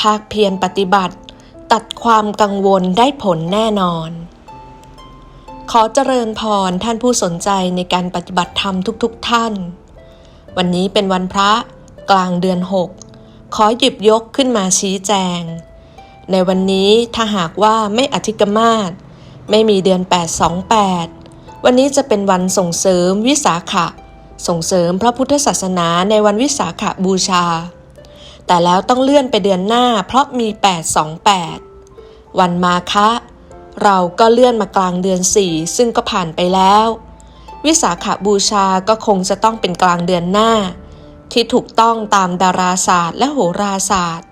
ภาคเพียรปฏิบัติ ตัดความกังวลได้ผลแน่นอน ขอเจริญพรท่านผู้สนใจในการปฏิบัติธรรมทุกๆทท่าน วันนี้เป็นวันพระกลางเดือน 6 ขอหยิบยกขึ้นมาชี้แจง ในวันนี้ถ้าหากว่าไม่อธิกมาศไม่มีเดือน 828 วันนี้จะเป็นวันส่งเสริมวิสาขะ ส่งเสริมพระพุทธศาสนาในวันวิสาขบูชา แต่แล้วต้องเลื่อนไปเดือนหน้าเพราะมี 828 วันมาคะ เราก็เลื่อนมากลางเดือน 4 ซึ่งก็ผ่านไปแล้ว วิสาขบูชาก็คงจะต้องเป็นกลางเดือนหน้า ที่ถูกต้องตามดาราศาสตร์และโหราศาสตร์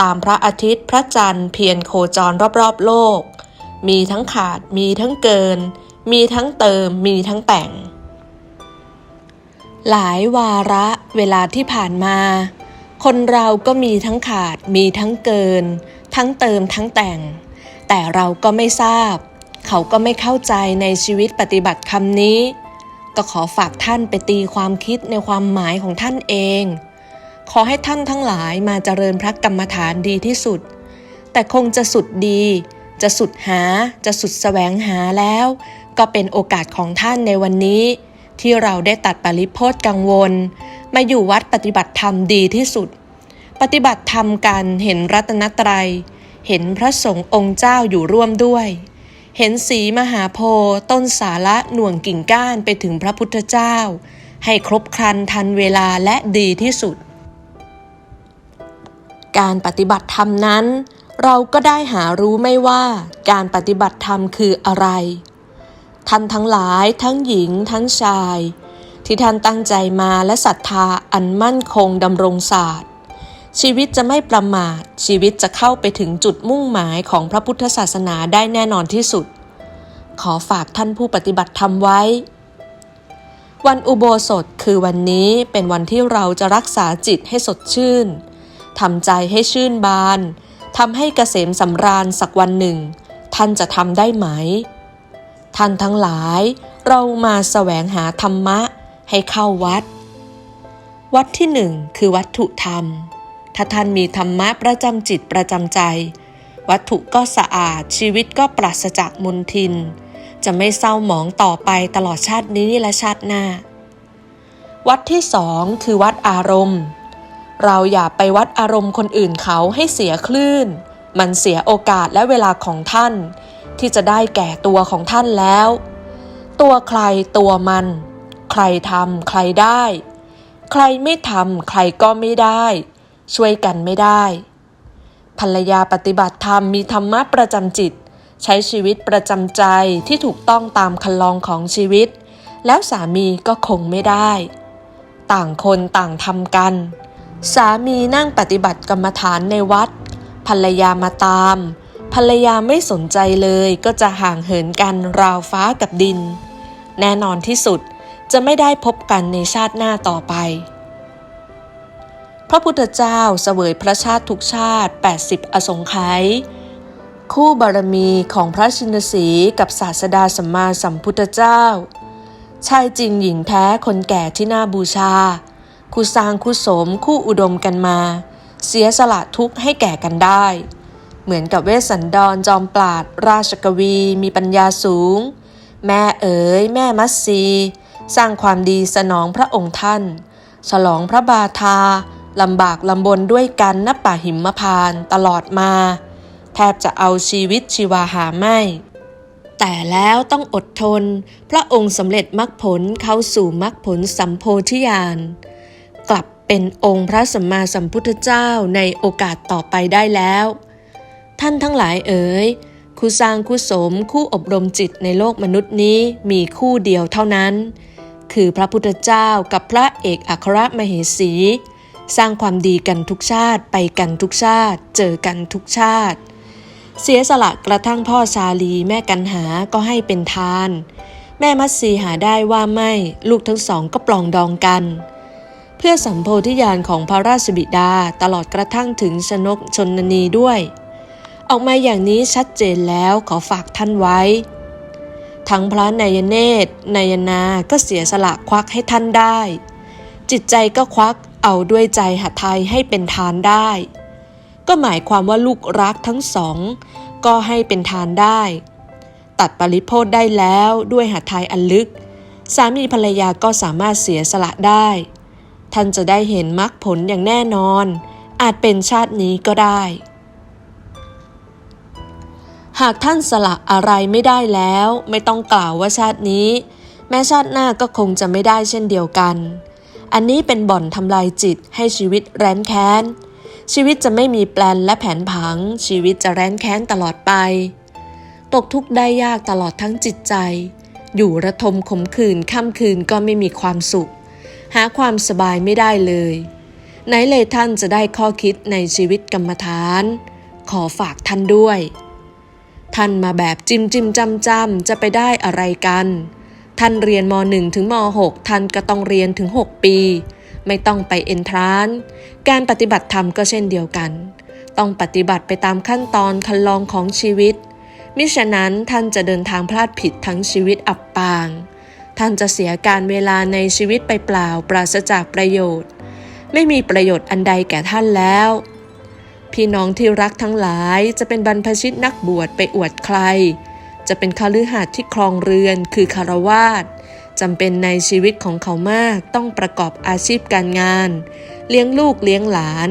ตามพระอาทิตย์พระจันทร์เพียรโคจรรอบๆ โลก มีทั้งขาดมีทั้งเกิน มีทั้งเติมมีทั้งแต่ง หลายวาระเวลาที่ผ่านมา คนเราก็มีทั้งขาดมีทั้งเกิน ทั้งเติมทั้งแต่ง แต่เราก็ไม่ทราบ เขาก็ไม่เข้าใจในชีวิตปฏิบัติคำนี้ ก็ขอฝากท่านไปตีความคิดในความหมายของท่านเอง ขอให้ท่านทั้งหลายมาเจริญพระกรรมฐานดีที่สุด แต่คงจะสุดดี จะสุดหา จะสุดแสวงหาแล้ว ก็เป็นโอกาสของท่านในวันนี้ ที่เราได้ตัดปริพโทษกังวล มาอยู่วัดปฏิบัติธรรมดีที่สุด ปฏิบัติธรรมกันเห็นรัตนตรัย เห็นพระสงฆ์องค์เจ้าอยู่ร่วมด้วย เห็นสีมหาโพธิ์ต้นสาระหน่วงกิ่งก้านไปถึงพระพุทธเจ้า ให้ครบครันทันเวลาและดีที่สุด การปฏิบัติธรรมนั้น เราก็ได้หารู้ไม่ว่าการปฏิบัติธรรมคืออะไรท่านทั้งหลายทั้งหญิงทั้งชาย ที่ท่านตั้งใจมาและศรัทธาอันมั่นคงดำรงศาสตร์ ชีวิตจะไม่ประมาท ชีวิตจะเข้าไปถึงจุดมุ่งหมายของพระพุทธศาสนาได้แน่นอนที่สุด ขอฝากท่านผู้ปฏิบัติธรรมไว้ วันอุโบสถคือวันนี้เป็นวันที่เราจะรักษาจิตให้สดชื่นทำใจให้ชื่นบานทำให้เกษมสำราญสักวันหนึ่ง ท่านจะทำได้ไหม ท่านทั้งหลายเรามาแสวงหาธรรมะ ให้เข้าวัด วัดที่หนึ่งคือวัตถุธรรม ถ้าท่านมีธรรมะประจำจิตประจำใจ วัตถุก็สะอาดชีวิตก็ปราศจากมลทิน จะไม่เศร้าหมองต่อไปตลอดชาตินี้และชาติหน้า วัดที่สองคือวัดอารมณ์ เราอย่าไปวัดอารมณ์คนอื่นเขาให้เสียคลื่น มันเสียโอกาสและเวลาของท่าน ที่จะได้แก่ตัวของท่านแล้ว ตัวใครตัวมัน ใครทำใครได้ ใครไม่ทำใครก็ไม่ได้ ช่วยกันไม่ได้ ภรรยาปฏิบัติธรรมมีธรรมะประจำจิต ใช้ชีวิตประจำใจที่ถูกต้องตามคันลองของชีวิต แล้วสามีก็คงไม่ได้ ต่างคนต่างทำกัน สามีนั่งปฏิบัติกรรมฐานในวัด ภรรยามาตามภรรยาไม่สนใจเลยก็จะห่างเหินกันราวฟ้ากับดิน แน่นอนที่สุด จะไม่ได้พบกันในชาติหน้าต่อไป พระพุทธเจ้าเสวยพระชาติทุกชาติ 80 อสงไขยคู่บารมีของพระชินสีกับศาสดาสัมมาสัมพุทธเจ้า ชายจริงหญิงแท้คนแก่ที่น่าบูชา คู่สร้างคู่สมคู่อุดมกันมา เสียสละทุกข์ให้แก่กันได้ เหมือนกับเวสสันดรจอมปราดราชกวีมีปัญญาสูง แม่เอ๋ยแม่มัสซี สร้างความดีสนองพระองค์ท่าน ฉลองพระบาทาลำบากลำบนด้วยกันณป่าหิมพานต์ตลอดมาแทบจะเอาชีวิตชีวาหาไม่ แต่แล้วต้องอดทน พระองค์สำเร็จมรรคผลเข้าสู่มรรคผลสัมโพธิญาณกลับเป็นองค์พระสัมมาสัมพุทธเจ้าในโอกาสต่อไปได้แล้ว ท่านทั้งหลายเอ๋ยคู่สร้างคู่สมคู่อบรมจิตในโลกมนุษย์นี้มีคู่เดียวเท่านั้น คือพระพุทธเจ้ากับพระเอกอัครมเหสี สร้างความดีกันทุกชาติไปกันทุกชาติ เจอกันทุกชาติ เสียสละกระทั่งพ่อชาลีแม่กันหาก็ให้เป็นทาน แม่มัตสีหาได้ว่าไม่ลูกทั้งสองก็ปลองดองกัน เพื่อสัมโพธิญาณของพระราชบิดาตลอดกระทั่งถึงชนกชนนีด้วย ออกมาอย่างนี้ชัดเจนแล้วขอฝากท่านไว้ ทั้งพระนายเนตรนายนาก็เสียสละควักให้ท่านได้ จิตใจก็ควักเอาด้วยใจหัไทยให้เป็นทานได้ ก็หมายความว่าลูกรักทั้งสอง ก็ให้เป็นทานได้ ตัดปริโภทได้แล้วด้วยหัตถายอันลึก สามีภรรยาก็สามารถเสียสละได้ ท่านจะได้เห็นมรรคผลอย่างแน่นอน อาจเป็นชาตินี้ก็ได้ หากท่านสละอะไรไม่ได้แล้ว ไม่ต้องกล่าวว่าชาตินี้ แม้ชาติหน้าก็คงจะไม่ได้เช่นเดียวกัน อันนี้เป็นบ่อนทำลายจิตให้ชีวิตแร้นแค้น ชีวิตจะไม่มีแปลนและแผนผัง ชีวิตจะแร้นแค้นตลอดไป ตกทุกข์ได้ยากตลอดทั้งจิตใจ อยู่ระทมขมขื่นค่ำคืนก็ไม่มีความสุข หาความสบายไม่ได้เลย ไหนเลยท่านจะได้ข้อคิดในชีวิตกรรมฐาน ขอฝากท่านด้วย ท่านมาแบบจิมจิมจำจำจะไปได้อะไรกัน ท่านเรียนม .1 ถึงม .6 ท่านก็ต้องเรียนถึง 6 ปี ไม่ต้องไปเอนทรานซ์การปฏิบัติธรรมก็เช่นเดียวกัน ต้องปฏิบัติไปตามขั้นตอนคันลองของชีวิต มิฉะนั้นท่านจะเดินทางพลาดผิดทั้งชีวิตอับปาง ท่านจะเสียการเวลาในชีวิตไปเปล่าปราศจากประโยชน์ ไม่มีประโยชน์อันใดแก่ท่านแล้ว พี่น้องที่รักทั้งหลายจะเป็นบรรพชิตนักบวชไปอวดใคร จะเป็นคฤหัสที่ครองเรือนคือคารวาสจำเป็นในชีวิตของเขามากต้องประกอบอาชีพการงาน เลี้ยงลูกเลี้ยงหลาน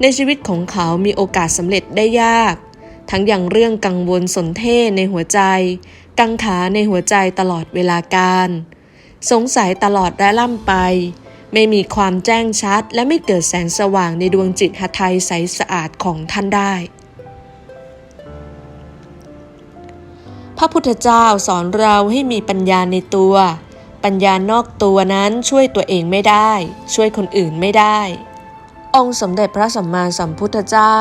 ในชีวิตของเขามีโอกาสสำเร็จได้ยาก ทั้งอย่างเรื่องกังวลสนเท่ในหัวใจ กังขาในหัวใจตลอดเวลาการ สงสัยตลอดและล่ำไป ไม่มีความแจ้งชัด และไม่เกิดแสงสว่างในดวงจิตหทัยใสสะอาดของท่านได้ พระพุทธเจ้าสอนเราให้มีปัญญาในตัว ปัญญานอกตัวนั้นช่วยตัวเองไม่ได้ ช่วยคนอื่นไม่ได้ องค์สมเด็จพระสัมมาสัมพุทธเจ้า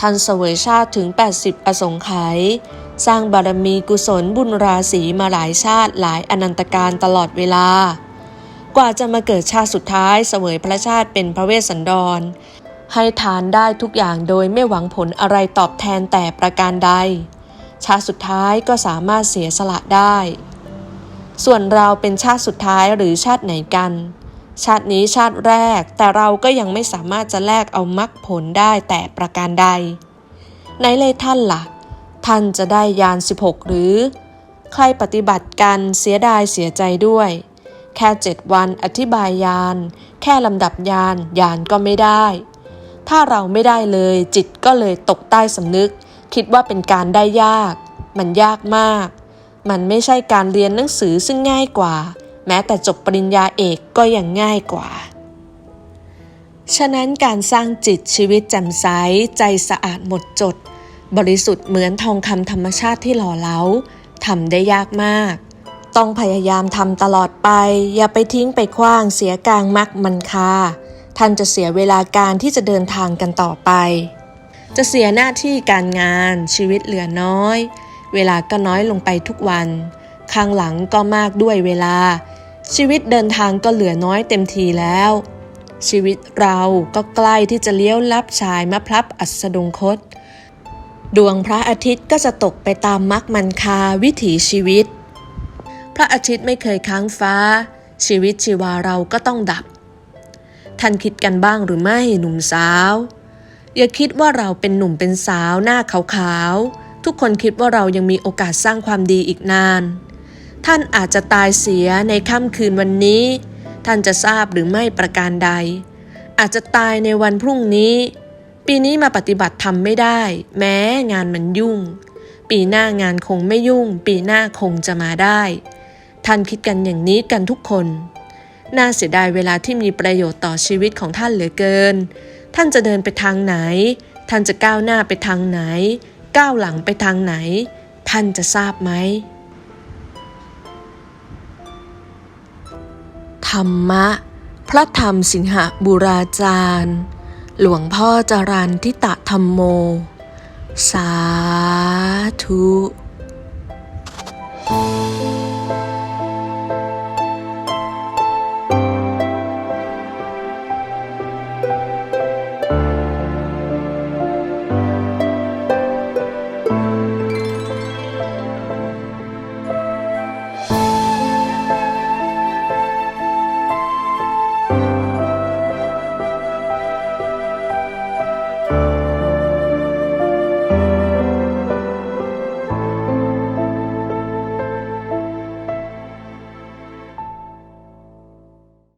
ท่านเสวยชาติถึง 80 อสงไขยสร้างบารมีกุศลบุญราศีมาหลายชาติหลายอนันตการตลอดเวลา กว่าจะมาเกิดชาติสุดท้ายเสวยพระชาติเป็นพระเวสสันดร ให้ทานได้ทุกอย่างโดยไม่หวังผลอะไรตอบแทนแต่ประการใด ชาติสุดท้ายก็สามารถเสียสละได้ ส่วนเราเป็นชาติสุดท้ายหรือชาติไหนกัน ชาตินี้ชาติแรกแต่เราก็ยังไม่สามารถจะแลกเอามรรคผลได้แต่ประการใดไหนเลยท่านละ่ะ ท่านจะได้ยาน 16 หรือ ใครปฏิบัติกันเสียดายเสียใจด้วย แค่เจ็ดวันอธิบายยาน แค่ลำดับยานยานก็ไม่ได้ ถ้าเราไม่ได้เลย จิตก็เลยตกใต้สำนึก คิดว่าเป็นการได้ยาก มันยากมาก มันไม่ใช่การเรียนหนังสือซึ่งง่ายกว่า แม้แต่จบปริญญาเอกก็ยังง่ายกว่า ฉะนั้นการสร้างจิตชีวิตแจ่มใสใจสะอาดหมดจด บริสุทธิ์เหมือนทองคำธรรมชาติที่หล่อเหลาทำได้ยากมาก ต้องพยายามทำตลอดไป อย่าไปทิ้งไปคว้างเสียกลางมักมันคาท่านจะเสียเวลาการที่จะเดินทางกันต่อไป จะเสียหน้าที่การงานชีวิตเหลือน้อย เวลาก็น้อยลงไปทุกวัน ข้างหลังก็มากด้วยเวลา ชีวิตเดินทางก็เหลือน้อยเต็มทีแล้ว ชีวิตเราก็ใกล้ที่จะเลี้ยวลับชายมะพลับอัสดงคต ดวงพระอาทิตย์ก็จะตกไปตามมักมันคาวิถีชีวิต ระอาทิตย์ไม่เคยค้างฟ้า ชีวิตชีวาเราก็ต้องดับ ท่านคิดกันบ้างหรือไม่หนุ่มสาว อย่าคิดว่าเราเป็นหนุ่มเป็นสาวหน้าขาวๆ ทุกคนคิดว่าเรายังมีโอกาสสร้างความดีอีกนาน ท่านอาจจะตายเสียในค่ำคืนวันนี้ ท่านจะทราบหรือไม่ประการใด อาจจะตายในวันพรุ่งนี้ ปีนี้มาปฏิบัติธรรมไม่ได้ แม้งานมันยุ่งปีหน้างานคงไม่ยุ่ง ปีหน้าคงจะมาได้ ท่านคิดกันอย่างนี้กันทุกคน น่าเสียดายเวลาที่มีประโยชน์ต่อชีวิตของท่านเหลือเกิน ท่านจะเดินไปทางไหน ท่านจะก้าวหน้าไปทางไหน ก้าวหลังไปทางไหน ท่านจะทราบไหมธรรมะ พระธรรมสิงหบุราจารย์ หลวงพ่อจรันทิตะธรรมโม สาธุ